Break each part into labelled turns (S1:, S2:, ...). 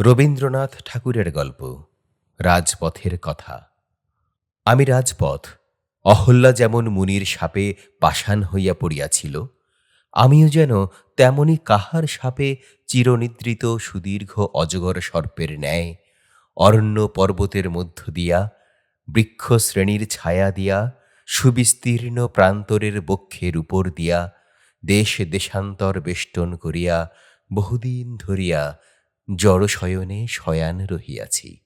S1: রবীন্দ্রনাথ ঠাকুরের গল্প, রাজপথের কথা। আমি রাজপথ, অহল্যা যেমন মুনির সাপে পাষাণ হইয়া পড়িয়াছিল, আমিও যেন তেমনি কাহার সাপে চিরনিদ্রিত সুদীর্ঘ অজগর সর্পের ন্যায়, অরণ্য পর্বতের মধ্য দিয়া, বৃক্ষ শ্রেণির ছায়া দিয়া, সুবিস্তীর্ণ প্রান্তরের বক্ষের উপর দিয়া, দেশ দেশান্তর বেষ্টন করিয়া বহুদিন ধরিয়া জড়শয়নে শয়ান রহিয়াছি।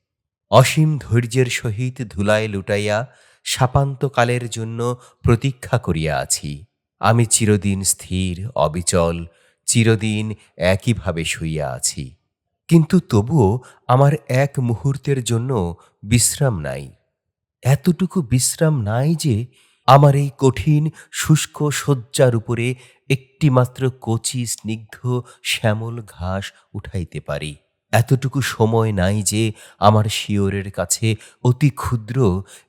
S1: অসীম ধৈর্যের সহিত ধুলায় লুটাইয়া শাপান্তকালের জন্য প্রতীক্ষা করিয়া আছি। আমি চিরদিন স্থির, অবিচল, চিরদিন একইভাবে শুইয়া আছি। কিন্তু তবুও আমার এক মুহূর্তের জন্য বিশ্রাম নাই। এতটুকু বিশ্রাম নাই যে আমার এই কঠিন, শুষ্ক শয্যার উপরে একটিমাত্র কচি, স্নিগ্ধ, শ্যামল ঘাস উঠাইতে পারি। এতটুকু সময় নাই যে আমার শিওরের কাছে অতি ক্ষুদ্র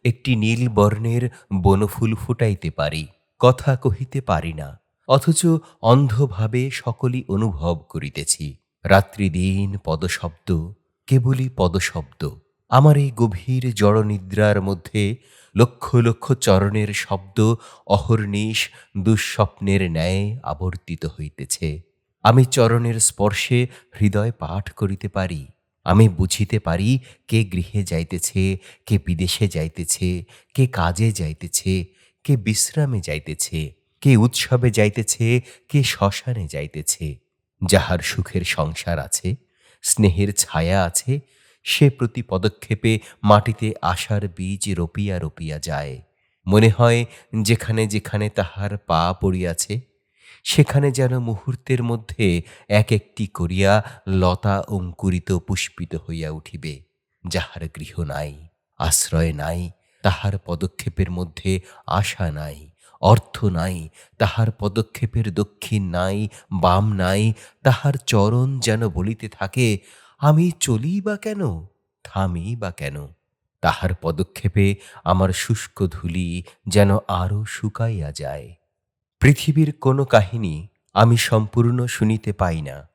S1: একটি নীল বর্ণের বনফুল ফুটাইতে পারি। কথা কহিতে পারি না, অথচ অন্ধভাবে সকলই অনুভব করিতেছি। রাত্রিদিন পদশব্দ, কেবলই পদশব্দ। আমার এই গভীর জড়নিদ্রার মধ্যে লক্ষ লক্ষ চরণের শব্দ, অহর্নিশ, দুঃস্বপ্নের ন্যায় আবর্তিত হইতেছে। আমি চরণের স্পর্শে হৃদয় পাঠ করিতে পারি। আমি বুঝিতে পারি কে গৃহে যাইতেছে, কে বিদেশে যাইতেছে, কে কাজে যাইতেছে, কে বিশ্রামে যাইতেছে, কে উৎসবে যাইতেছে, কে শ্মশানে যাইতেছে। যাহার সুখের সংসার আছে, স্নেহের ছায়া আছে সে প্রতি পদক্ষেপে মাটিতে আশার বীজ রপিয়া রপিয়া যায়। মনে হয় যেখানে যেখানে তাহার পা পড়িয়াছে, সেখানে যেন মুহূর্তের মধ্যে এক একটি করিয়া লতা অঙ্কুরিত পুষ্পিত হইয়া উঠিবে, যাহার গৃহ নাই, আশ্রয় নাই, তাহার পদক্ষেপের মধ্যে আশা নাই, অর্থ নাই, তাহার পদক্ষেপের দক্ষিণ নাই, বাম নাই, তাহার চরণ যেন বলিতে থাকে আমি চলি বা কেন? থামি বা কেন? তাহার পদক্ষেপে আমার শুষ্ক ধুলি যেন আরও শুকাইয়া যায়। পৃথিবীর কোনো কাহিনী আমি সম্পূর্ণ শুনিতে পাই না।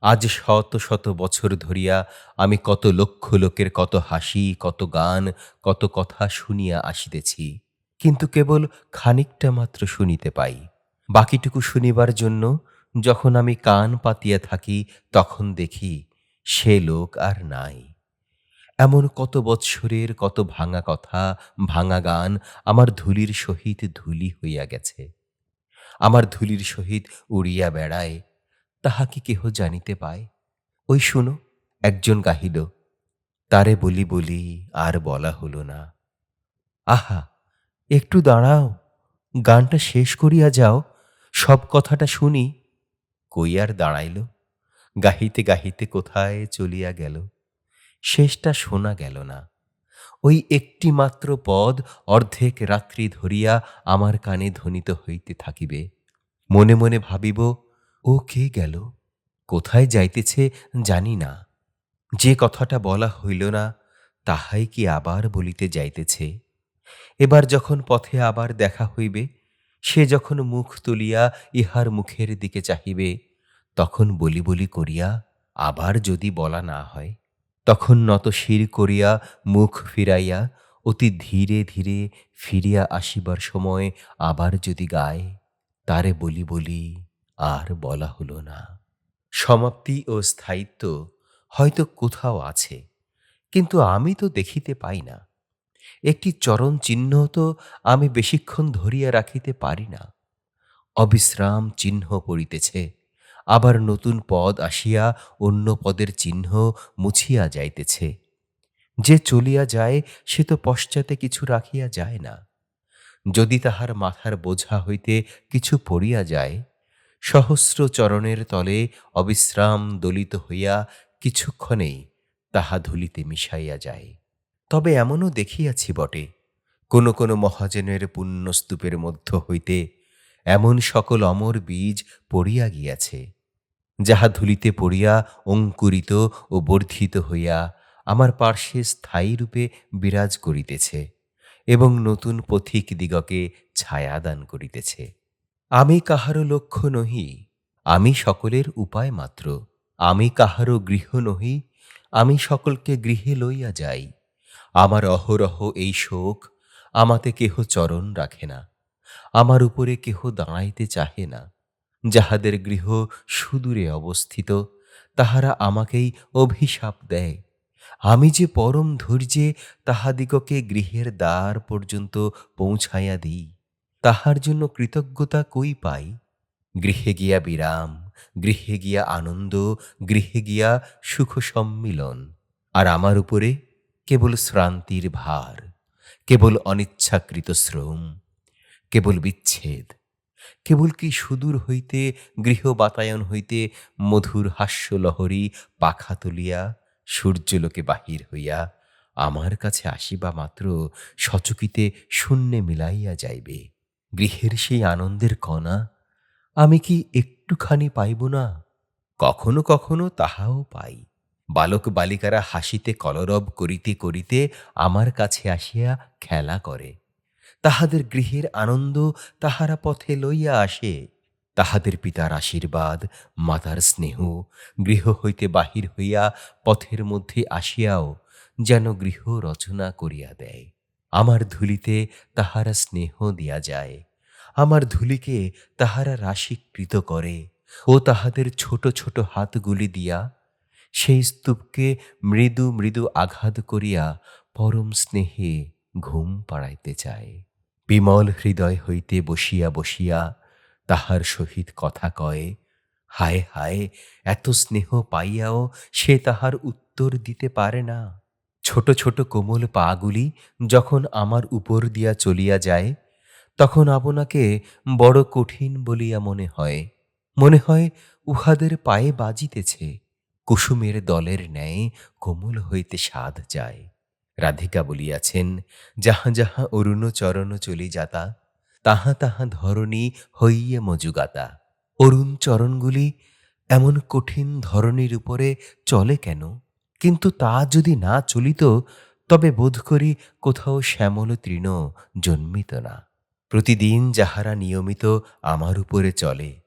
S1: আজ শত শত বছর ধরিয়া আমি কত লক্ষ লোকের কত হাসি, কত গান, কত কথা শুনিয়া আসিতেছি। কিন্তু কেবল খানিকটা মাত্র শুনিতে পাই। বাকিটুকু শুনিবার জন্য যখন আমি কান পাতিয়া থাকি, তখন দেখি সে লোক আর নাই। এমন কত বৎসরের কত ভাঙা কথা, ভাঙা গান আমার ধুলির সহিত ধুলি হইয়া গেছে। আমার ধুলির সহিত উড়িয়া বেড়ায়, তাহা কি কেহ জানিতে পায়? ওই শুনো, একজন গাহিল, তারে বলি বলি আর বলা হলো না। আহা, একটু দাঁড়াও, গানটা শেষ করিয়া যাও, সব কথাটা শুনি। কই আর দাঁড়াইল? গাহিতে গাহিতে কোথায় চলিয়া গেল? শেষটা শোনা গেল না। ওই একটি মাত্র পদ অর্ধেক রাত্রি ধরিয়া আমার কানে ধ্বনিত হইতে থাকিবে। মনে মনে ভাবিব, ও কে গেল? কোথায় যাইতেছে জানি না। যে কথাটা বলা হইল না, তাহাই কি আবার বলিতে যাইতেছে? এবার যখন পথে আবার দেখা হইবে, সে যখন মুখ তুলিয়া ইহার মুখের দিকে চাহিবে তখন বলি বলি করিয়া আবার যদি বলা না হয়, তখন নত শির করিয়া মুখ ফিরাইয়া অতি ধীরে ধীরে ফিরিয়া আসিবার সময় আবার যদি গায়, তারে বলি বলি আর বলা হলো না। সমাপ্তি ও স্থায়িত্ব হয়তো কোথাও আছে, কিন্তু আমি তো দেখিতে পাই না। একটি চরণ চিহ্ন তো আমি বেশিক্ষণ ধরিয়া রাখিতে পারি না। অবিশ্রাম চিহ্ন পড়িতেছে আবার নতুন পদ আসিয়া অন্য পদের চিহ্ন মুছিয়া যাইতেছে। যে চলিয়া যায়, সে তো পশ্চাতে কিছু রাখিয়া যায় না। যদি তাহার মাথার বোঝা হইতে কিছু পড়িয়া যায়, সহস্র চরণের তলে অবিশ্রাম দলিত হইয়া কিছুক্ষণেই তাহা ধুলিতে মিশাইয়া যায়। তবে এমনও দেখিয়াছি বটে, কোন কোন মহাজনের পুণ্যস্তূপের মধ্য হইতে এমন সকল অমর বীজ পড়িয়া গিয়াছে। যাহা ধুলিতে পড়িয়া অঙ্কুরিত ও বর্ধিত হইয়া আমার পার্শ্বে স্থায়ী রূপে বিরাজ করিতেছে এবং নতুন পথিক দিগকে ছায়া দান করিতেছে। আমি কাহারও লক্ষ্য নহি, আমি সকলের উপায় মাত্র। আমি কাহারও গৃহ নহি, আমি সকলকে গৃহে লইয়া যাই। আমার অহরহ এই শোক আমাতে কেহ চরণ রাখে না, আমার উপরে কেহ দাঁড়াইতে চাহে না। যাহাদের গৃহ সুদূরে অবস্থিত, তাহারা আমাকেই অভিশাপ দেয়। আমি যে পরম ধৈর্যে তাহাদিগকে গৃহের দ্বার পর্যন্ত পৌঁছাইয়া দিই, তাহার জন্য কৃতজ্ঞতা কই পাই? গৃহে গিয়া বিরাম, গৃহে গিয়া আনন্দ, গৃহে গিয়া সুখ সম্মিলন আর আমার উপরে কেবল শ্রান্তির ভার, কেবল অনিচ্ছাকৃত শ্রম, কেবল বিচ্ছেদ। কেবল কি সুদূর হইতে গৃহ বাতায়ন হইতে মধুর হাস্যলহরী পাখা তুলিয়া সূর্যলোকে বাহির হইয়া আমার কাছে আসিবা মাত্র সচকিতে শূন্যে মিলাইয়া যাইবে। গৃহের সেই আনন্দের কণা আমি কি একটুখানি পাইব না? কখনো কখনো তাহাও পাই। বালক বালিকারা হাসিতে কলরব করিতে করিতে আমার কাছে আসিয়া খেলা করে। তাহাদের গৃহের আনন্দ তাহারা পথে লইয়া আসে। তাহাদের পিতার আশীর্বাদ, মাতার স্নেহ, গৃহ হইতে বাহির হইয়া পথের মধ্যে আসিয়াও যেন গৃহ রচনা করিয়া দেয়। আমার ধুলিতে তাহারা স্নেহ দিয়া যায়। আমার ধুলিকে তাহারা রাশিকৃত করে। ও তাহাদের ছোট ছোট হাতগুলি দিয়া সেই স্তূপকে মৃদু মৃদু আঘাত করিয়া পরম স্নেহে ঘুম পাড়াইতে চায়। বিমল হৃদয় হইতে বসিয়া বসিয়া তাহার সহিত কথা কয়, হায় হায়, এত স্নেহ পাইয়াও সে তাহার উত্তর দিতে পারে না। ছোট ছোট কোমল পাগুলি যখন আমার উপর দিয়া চলিয়া যায়, তখন আপনাকে বড় কঠিন বলিয়া মনে হয়। মনে হয় উহাদের পায়ে বাজিতেছে, কুসুমের দলের ন্যায় কোমল হইতে সাধ যায়। রাধিকা বলিয়াছেন, যাহা যাহা অরুণ চরণ চলি যাতা, তাহা তাহা ধরণী হইয়ে মজুগাতা অরুণ চরণগুলি এমন কঠিন ধরনীর উপরে চলে কেন? কিন্তু তা যদি না চলিত, তবে বোধ করি কোথাও শ্যামল তৃণ জন্মিত না। প্রতিদিন যাহারা নিয়মিত আমার উপরে চলে,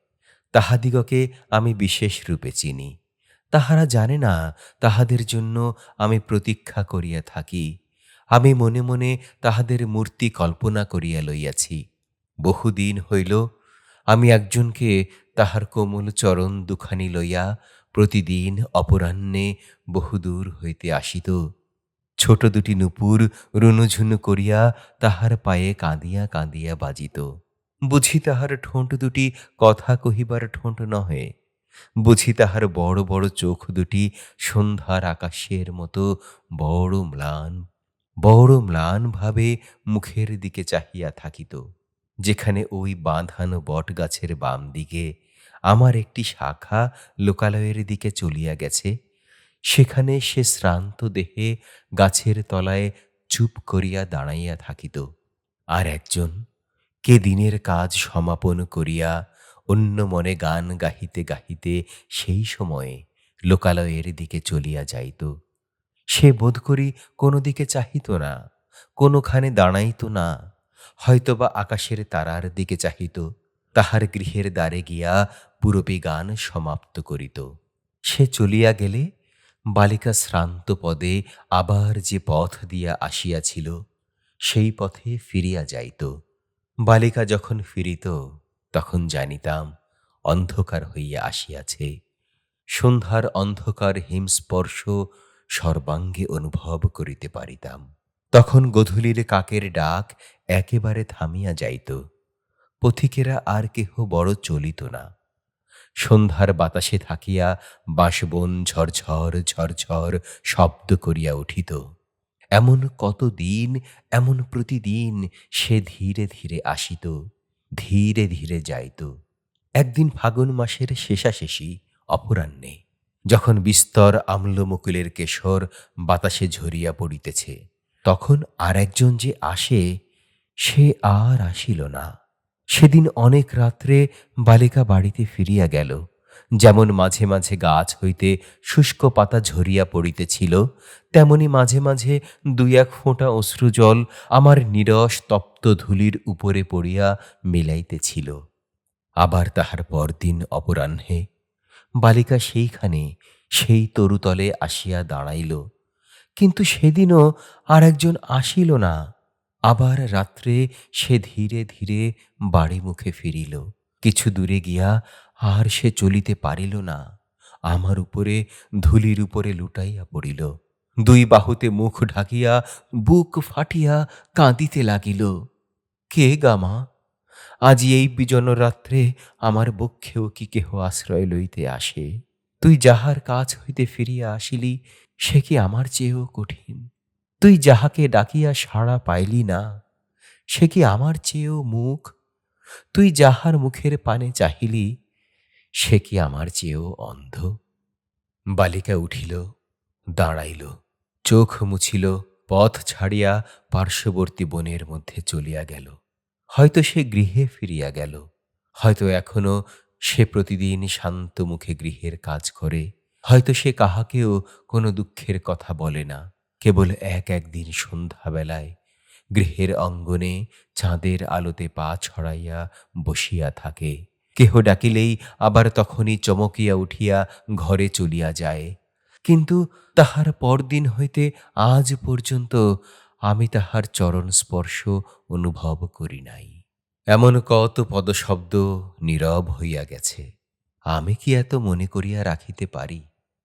S1: তাহাদিগকে আমি বিশেষ রূপে চিনি। তাহারা জানে না, তাহাদের জন্য আমি প্রতীক্ষা করিয়া থাকি। আমি মনে মনে তাহাদের মূর্তি কল্পনা করিয়া লইয়াছি। বহুদিন হইল, আমি একজনকে তাহার কোমল চরণ দুখানি লইয়া প্রতিদিন অপরাহ্নে বহুদূর হইতে আসিত। ছোট দুটি নুপুর রুনুঝুনু করিয়া তাহার পায়ে কাঁদিয়া কাঁদিয়া বাজিত। বুঝি তাহার ঠোঁট দুটি কথা কহিবার ঠোঁট নহে। বুঝি তাহার বড় বড় চোখ দুটি সন্ধ্যার আকাশের মতো বড় ম্লান বড় ম্লান ভাবে মুখের দিকে চাহিয়া থাকিত, যেখানে ওই বাঁধানো বট গাছের বাম দিকে আমার একটি শাখা লোকালয়ের দিকে চলিয়া গেছে, সেখানে সে শ্রান্ত দেহে গাছের তলায় চুপ করিয়া দাঁড়াইয়া থাকিত, আর একজন কে দিনের কাজ সমাপন করিয়া অন্য মনে গান গাহিতে গাহিতে সেই সময়ে লোকালয়ের দিকে চলিয়া যাইত। সে বোধ করি কোনো দিকে চাহিত না, কোনোখানে দাঁড়াইত না, হয়তোবা আকাশের তারার দিকে চাহিত, তাহার গৃহের দ্বারে গিয়া পুরবী গান সমাপ্ত করিত। সে চলিয়া গেলে বালিকা শ্রান্ত পদে আবার যে পথ দিয়া আসিয়াছিল, সেই পথে ফিরিয়া যাইত। বালিকা যখন ফিরিত তখন জানিতাম, অন্ধকার হইয়া আসিয়াছে। সন্ধ্যার অন্ধকার হিমস্পর্শ সর্বাঙ্গে অনুভব করিতে পারিতাম। তখন গধূলির কাকের ডাক একেবারে থামিয়া যাইত। পথিকেরা আর কেহ বড় চলিত না। সন্ধ্যার বাতাসে থাকিয়া বাঁশবন ঝরঝর ঝরঝর শব্দ করিয়া উঠিত। এমন কত দিন এমন প্রতিদিন সে ধীরে ধীরে আসিত। ধীরে ধীরে যাইত একদিন ফাগুন মাসের শেষাশেষি অপরাহ্নে, যখন বিস্তর আম্লমুকুলের কেশর বাতাসে ঝরিয়া পড়িতেছে, তখন আর একজন যে আসে, সে আর আসিল না। সেদিন অনেক রাত্রে বালিকা বাড়িতে ফিরিয়া গেল। যেমন মাঝে মাঝে গাছ হইতে শুষ্ক পাতা ঝরিয়া পড়িতেছিল, তেমনি মাঝে মাঝে দুই এক ফোঁটা অশ্রুজল আমার নিরস তপ্ত ধূলির উপরে পড়িয়া মিলাইতেছিল। আবার তাহার পরদিন অপরাহ্নে বালিকা সেইখানে সেই তরুতলে আসিয়া দাঁড়াইল, কিন্তু সেদিনও আর একজন আসিল না, আবার রাত্রে সে ধীরে ধীরে বাড়ি মুখে ফিরিল। কিছু দূরে গিয়া আর সে চলিতে পারিল না। আমার উপরে, ধুলির উপরে লুটাইয়া পড়িল। দুই বাহুতে মুখ ঢাকিয়া, বুক ফাটিয়া কাঁদিতে লাগিল। কে গামা আজি এই বিজন রাত্রে আমার বক্ষেও কি কেহ আশ্রয় লইতে আসে? তুই যাহার কাছ হইতে ফিরিয়া আসিলি, সে কি আমার চেয়েও কঠিন? তুই যাহাকে ডাকিয়া সাড়া পাইলি না, সে কি আমার চেয়েও মুখ? তুই যাহার মুখের পানে চাহিলি সে কি আমার চেয়েও অন্ধ? বালিকা উঠিল, দাঁড়াইল, চোখ মুছিল, পথ ছাড়িয়া পার্শ্ববর্তী বনের মধ্যে চলিয়া গেল। হয়তো সে গৃহে ফিরিয়া গেল, হয়তো এখনও সে প্রতিদিন শান্ত মুখে গৃহের কাজ করে, হয়তো সে কাহাকেও কোনো দুঃখের কথা বলে না, কেবল এক একদিন সন্ধ্যাবেলায় গৃহের অঙ্গনে চাঁদের আলোতে পা ছড়াইয়া বসিয়া থাকে। কেহ ডাকিলেই আবার তখনই চমকিয়া উঠিয়া ঘরে চলিয়া যায়। কিন্তু তাহার পরদিন হইতে আজ পর্যন্ত আমি তাহার চরণ স্পর্শ অনুভব করি নাই। এমন কত পদশব্দ নীরব হইয়া গেছে। আমি কি এত মনে করিয়া রাখিতে পারি?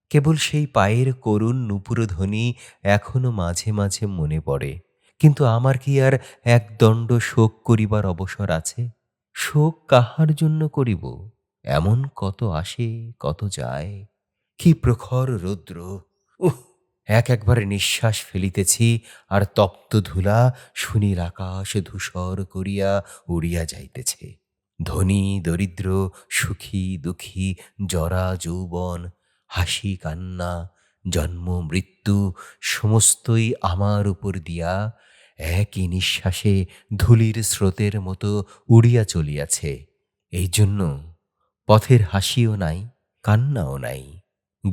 S1: কেবল সেই পায়ের করুণ নুপুরধ্বনি এখনও মাঝে মাঝে মনে পড়ে। কিন্তু আমার কি আর একদণ্ড শোক করিবার অবসর আছে? শোক কাহার জন্য করিব? এমন কত আসে, কত যায়? কি প্রখর রৌদ্র! উহ, এক একবার নিঃশ্বাস ফেলিতেছি, আর তপ্ত ধুলা সুনীল আকাশ ধূসর করিয়া উড়িয়া যাইতেছে। ধনী, দরিদ্র, সুখী, দুঃখী, জরা, যৌবন, হাসি, কান্না, জন্ম, মৃত্যু, সমস্তই আমার উপর দিয়া একই নিঃশ্বাসে ধুলির স্রোতের মতো উড়িয়া চলিয়াছে। এই জন্য পথের হাসিও নাই, কান্নাও নাই।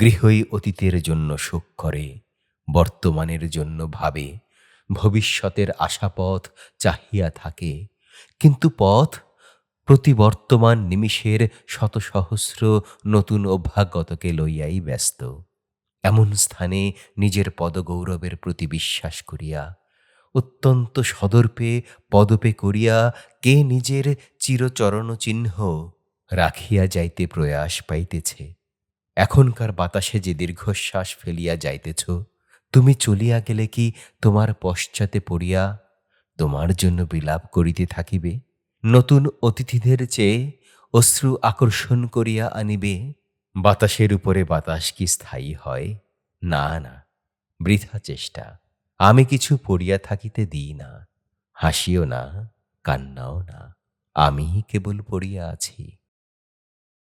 S1: গৃহই অতীতের জন্য শোক করে, বর্তমানের জন্য ভাবে। ভবিষ্যতের আশাপথ চাহিয়া থাকে, কিন্তু পথ প্রতি বর্তমান নিমিষের শত সহস্র নতুন অভ্যাগতকে লইয়াই ব্যস্ত। এমন স্থানে নিজের পদগৌরবের প্রতি বিশ্বাস করিয়া অত্যন্ত সদর্পে পদপে করিয়া কে নিজের চিরচরণ চিহ্ন রাখিয়া যাইতে প্রয়াস পাইতেছে। এখনকার বাতাসে যে দীর্ঘশ্বাস ফেলিয়া যাইতেছ, তুমি চলিয়া গেলে কি তোমার পশ্চাতে পড়িয়া তোমার জন্য বিলাপ করিতে থাকিবে? নতুন অতিথিদের চেয়ে অশ্রু আকর্ষণ করিয়া আনিবে? বাতাসের উপরে বাতাস কি স্থায়ী হয়? না না, বৃথা চেষ্টা। আমি কিছু পড়িয়া থাকিতে দিই না হাসিও না কান্নাও না। আমি কেবল পড়িয়া আছি।